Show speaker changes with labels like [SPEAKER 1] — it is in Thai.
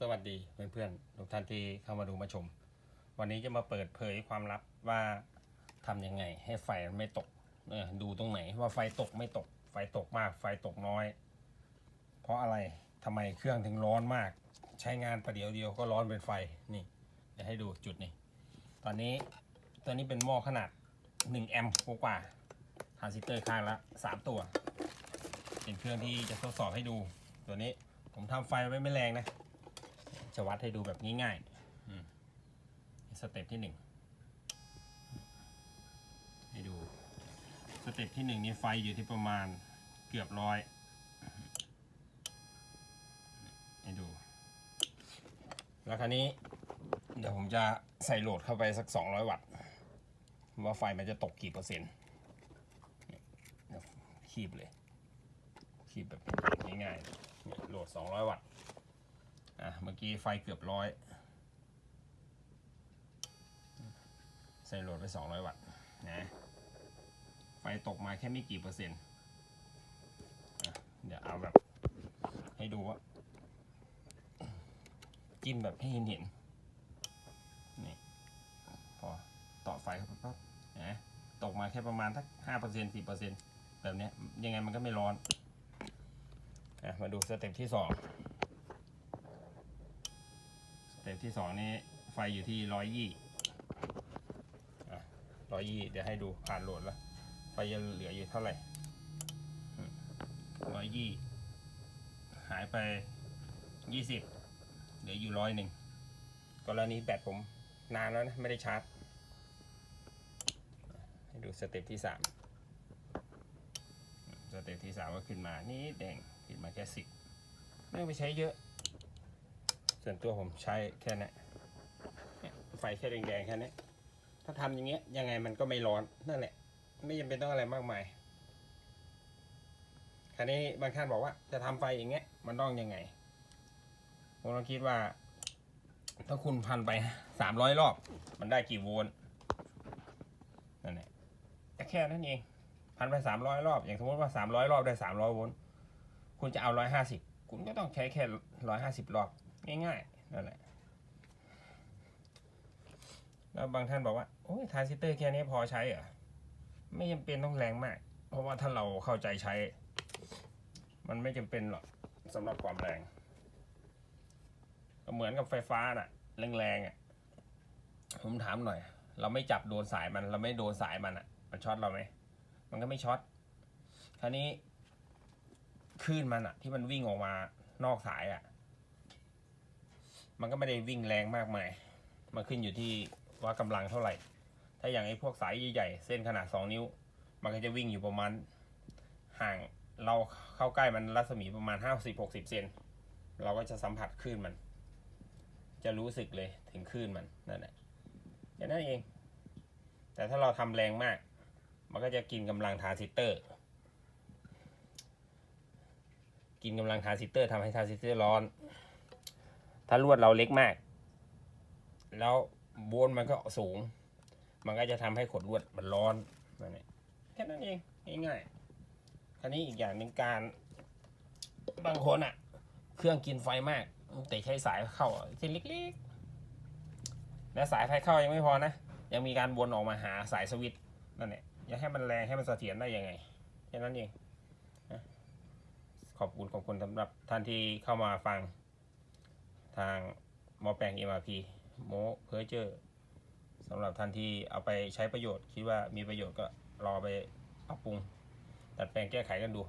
[SPEAKER 1] สวัสดีเพื่อนๆทุกท่านที่เข้ามาดูมาชม วันนี้จะมาเปิดเผยความลับว่าทำยังไง ให้ไฟมันไม่ตกเออดูตรงไหนว่าไฟตกไม่ตก ไฟตกมาก ไฟตกน้อย เพราะอะไรทำไมเครื่องถึงร้อนมาก ใช้งานประเดี๋ยวเดียวก็ร้อนเป็นไฟนี่เดี๋ยวให้ดูจุดนี้ตอนนี้ตัวนี้เป็นหม้อขนาด1แอมป์กว่าทรานซิสเตอร์ข้างละ3 ตัวเป็นเครื่องที่จะทดสอบให้ดู ตัวนี้ผมทำไฟไว้ไม่แรงนะ จะวัดให้ดูแบบง่ายๆสเต็ปที่หนึ่งให้ดู สเต็ปที่หนึ่งนี่ไฟอยู่ที่ประมาณเกือบร้อยให้ดู แล้วคราวนี้ เดี๋ยวผมจะใส่โหลดเข้าไปสัก 200 วัตต์ ว่าไฟมันจะตกกี่เปอร์เซ็นต์เนี่ยเดี๋ยวคีบเลยคีบแบบง่ายๆโหลด 200 วัตต์ อะเมื่อกี้ไฟเกือบร้อยใส่โหลดไป 200 วัตต์นะไฟตกมาแค่ไม่กี่เปอร์เซ็นต์เดี๋ยวเอาแบบให้ดูว่าจิ้มแบบให้เห็นเห็นๆนี่พอต่อไฟเข้าไปปั๊บนะตกมาแค่ประมาณสักห้าเปอร์เซ็นต์สี่เปอร์เซ็นต์แบบนี้ยังไงมันก็ไม่ร้อนอะมาดูสเต็ปที่สอง ต็ปที่สองนี้ไฟอยู่ที่ร้อยยี่ร้อยยี่เดี๋ยวให้ดูผ่านโหลดแล้ว ไฟจะเหลืออยู่เท่าไหร่ร้อยยี่หายไปยี่สิบเหลืออยู่ร้อยหนึ่งกรณีแบตผมนานแล้วนะ ไม่ได้ชาร์จ ให้ดูสเต็ปที่สามสเต็ปที่สามก็ขึ้นมานี่แดงขึ้นมาแค่สิบไม่ต้องไปใช้เยอะ ส่วนตัวผมใช้แค่นี้ไฟแค่แดงๆแค่นี้ถ้าทำอย่างเงี้ยยังไงมันก็ไม่ร้อนนั่นแหละ ไม่จำเป็นต้องอะไรมากมายคราวนี้บางท่านบอกว่าจะทำไฟอย่างเงี้ย มันต้องยังไงผมลองคิดว่า ถ้าคุณพันไปสามร้อยรอบ มันได้กี่โวลต์นั่นแหละแต่แค่นั้นเอง พันไปสามร้อยรอบ อย่างสมมติว่าสามร้อยรอบได้สามร้อยโวลต์คุณจะเอาร้อยห้าสิบคุณก็ต้องใช้แค่ร้อยห้าสิบรอบ ง่ายๆนั่นแหละแล้วบางท่านบอกว่าโอ้ยทรานซิสเตอร์แค่นี้พอใช้เหรอไม่จำเป็นต้องแรงมาก เพราะว่าถ้าเราเข้าใจใช้ มันไม่จำเป็นหรอกสำหรับความแรงเหมือนกับไฟฟ้าน่ะ แรงๆอะผมถามหน่อย เราไม่จับโดนสายมัน เราไม่โดนสายมันอะ มันช็อตเราไหมมันก็ไม่ช็อตคราวนี้คลื่นมันอะ ที่มันวิ่งออกมานอกสายอะ มันก็ไม่ได้วิ่งแรงมากมาย มันขึ้นอยู่ที่ว่ากำลังเท่าไหร่ ถ้าอย่างไอ้พวกสายใหญ่ๆ เส้นขนาด 2 นิ้ว มันก็จะวิ่งอยู่ประมาณห่างเราเข้าใกล้มันรัศมีประมาณ 50-60 เซน เราก็จะสัมผัสคลื่นมัน จะรู้สึกเลยถึงคลื่นมันนั่นแหละแค่นั้นเอง แต่ถ้าเราทำแรงมาก มันก็จะกินกำลังทราซิสเตอร์ กินกำลังทราซิสเตอร์ทำให้ทราซิสเตอร์ร้อน ถ้าลวดเราเล็กมาก แล้วโวลต์มันก็สูง มันก็จะทำให้ขดลวดมันร้อนนั่นเองแค่นั้นเองง่ายๆคราวนี้อีกอย่างหนึ่งการ บางคนอะเครื่องกินไฟมาก แต่ใช้สายเข้าเส้นเล็กๆ และสายไฟเข้ายังไม่พอนะ ยังมีการวนออกมาหาสายสวิตช์นั่นแหละอยากให้มันแรงให้มันเสถียรได้ยังไงแค่นั้นเองขอบคุณขอบคุณสำหรับท่านที่เข้ามาฟัง ทางหมอแปลง MRP โมเพอร์เจอร์สำหรับท่านที่เอาไปใช้ประโยชน์ คิดว่ามีประโยชน์ก็รอไปปรับปรุงดัดแปลงแก้ไขกันดู